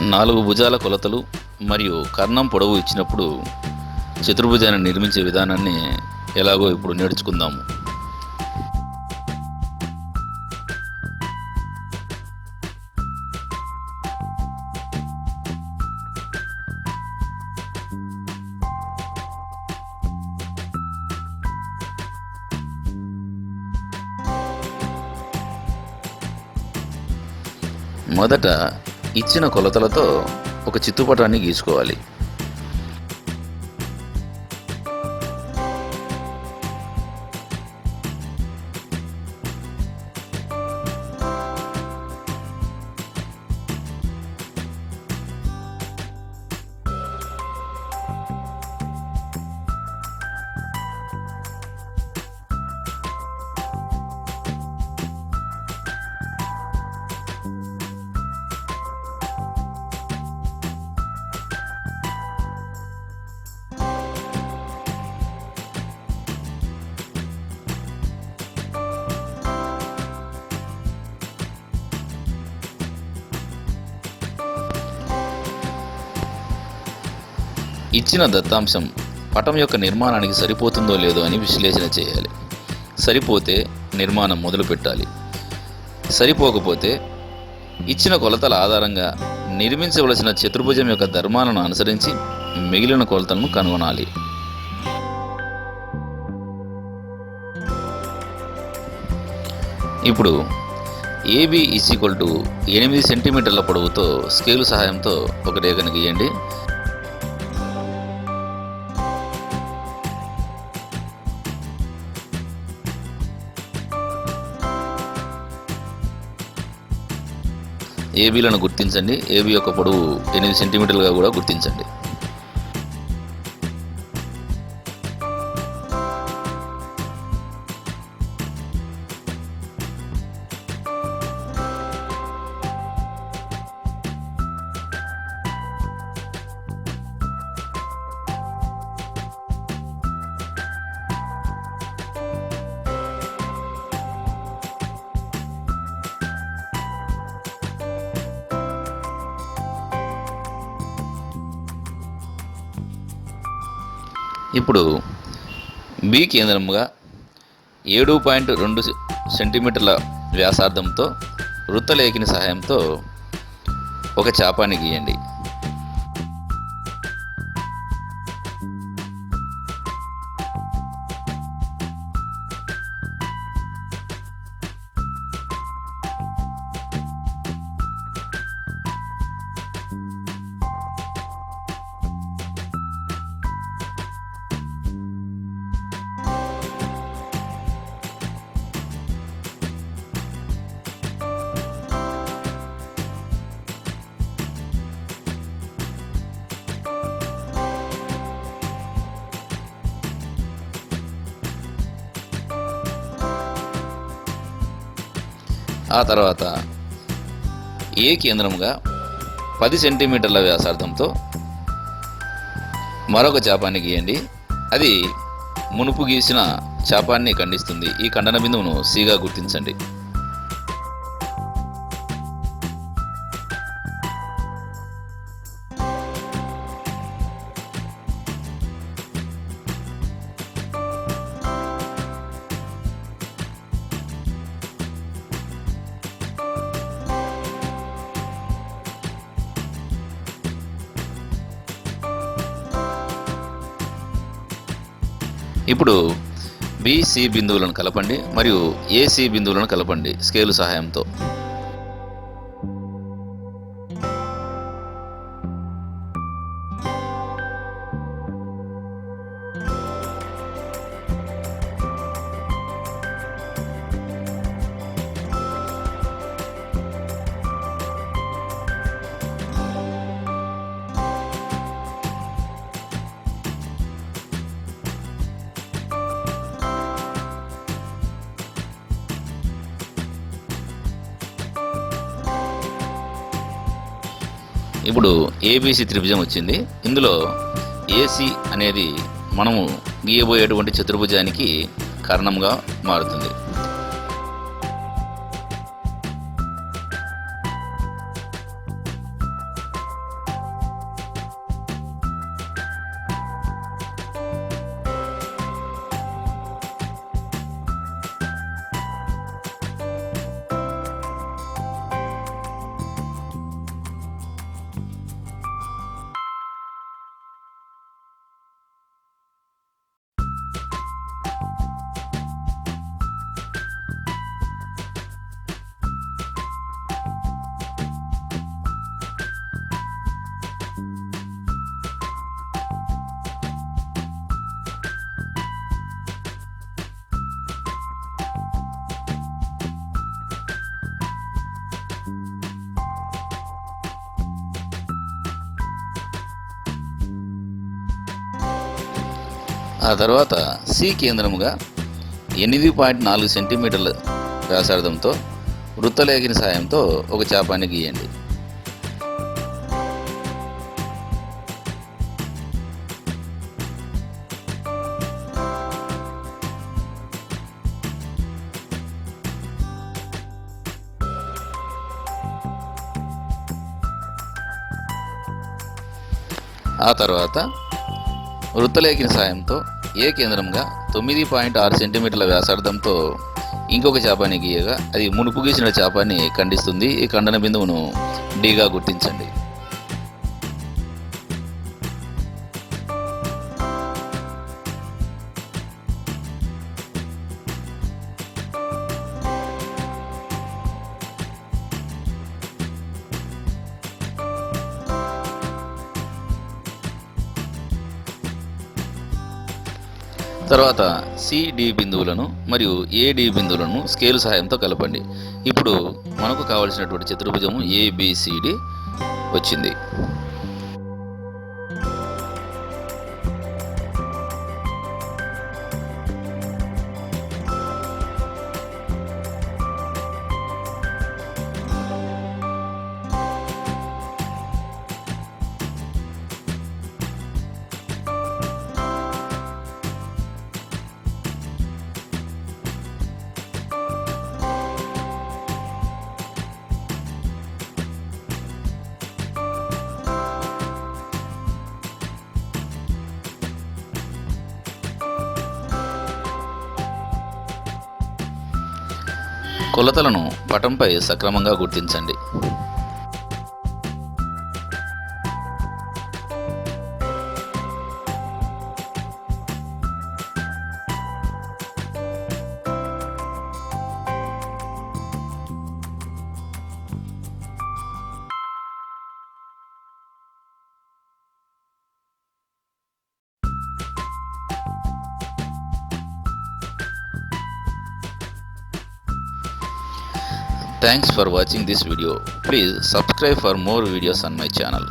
నాలుగు భుజాల కొలతలు మరియు కర్ణం పొడవు ఇచ్చినప్పుడు చతుర్భుజాన్ని నిర్మించే విధానాన్ని ఎలాగో ఇప్పుడు నేర్చుకుందాము. మొదట ఇచ్చిన కొలతలతో ఒక చిత్తుపటాన్ని గీసుకోవాలి. ఇచ్చిన దత్తాంశం పటం యొక్క నిర్మాణానికి సరిపోతుందో లేదో అని విశ్లేషణ చేయాలి. సరిపోతే నిర్మాణం మొదలు పెట్టాలి. సరిపోకపోతే ఇచ్చిన కొలతల ఆధారంగా నిర్మించవలసిన చతుర్భుజం యొక్క ధర్మాలను అనుసరించి మిగిలిన కొలతలను కనుగొనాలి. ఇప్పుడు ఏబి ఈక్వల్ టు ఎనిమిది సెంటీమీటర్ల పొడవుతో స్కేలు సహాయంతో ఒక రేఖను గీయండి. ఏబీలను గుర్తించండి. ఏబీ యొక్క పొడవు ఎనిమిది సెంటీమీటర్లుగా కూడా గుర్తించండి. ఇప్పుడు బి కేంద్రముగా ఏడు పాయింట్ రెండు సెంటీమీటర్ల వ్యాసార్థంతో వృత్తలేఖిని సహాయంతో ఒక చాపాన్ని గీయండి. ఆ తర్వాత ఏ కేంద్రముగా పది సెంటీమీటర్ల వ్యాసార్థంతో మరొక చాపాన్ని గీయండి. అది మునుపు గీసిన చాపాన్ని ఖండిస్తుంది. ఈ ఖండన బిందువును సిగా గుర్తించండి. ఇప్పుడు బిసి బిందువులను కలపండి మరియు ఏసీ బిందువులను కలపండి స్కేలు సహాయంతో. ఇప్పుడు ఏబీసీ త్రిభుజం వచ్చింది. ఇందులో ఏసీ అనేది మనము గీయబోయేటువంటి చతుర్భుజానికి కారణంగా మారుతుంది. ఆ తర్వాత సి కేంద్రముగా ఎనిమిది పాయింట్ నాలుగు సెంటీమీటర్ల వ్యాసార్థంతో వృత్తలేఖని సాయంతో ఒక చాపాన్ని గీయండి. ఆ తర్వాత వృత్తలేఖని సాయంతో ఏ కేంద్రంగా తొమ్మిది పాయింట్ ఆరు సెంటీమీటర్ల వ్యాసార్థంతో ఇంకొక చేపని గీయగా అది మునుపు గీసిన చేపాన్ని ఖండిస్తుంది ఈ ఖండన బిందువును డీగా గుర్తించండి. తర్వాత సిడి బిందువులను మరియు ఏడి బిందువులను స్కేల్ సహాయంతో కలపండి. ఇప్పుడు మనకు కావలసినటువంటి చతుర్భుజము ఏబిసిడి వచ్చింది. కొలతలను పటంపై సక్రమంగా గుర్తించండి. Thanks for watching this video. Please subscribe for more videos on my channel.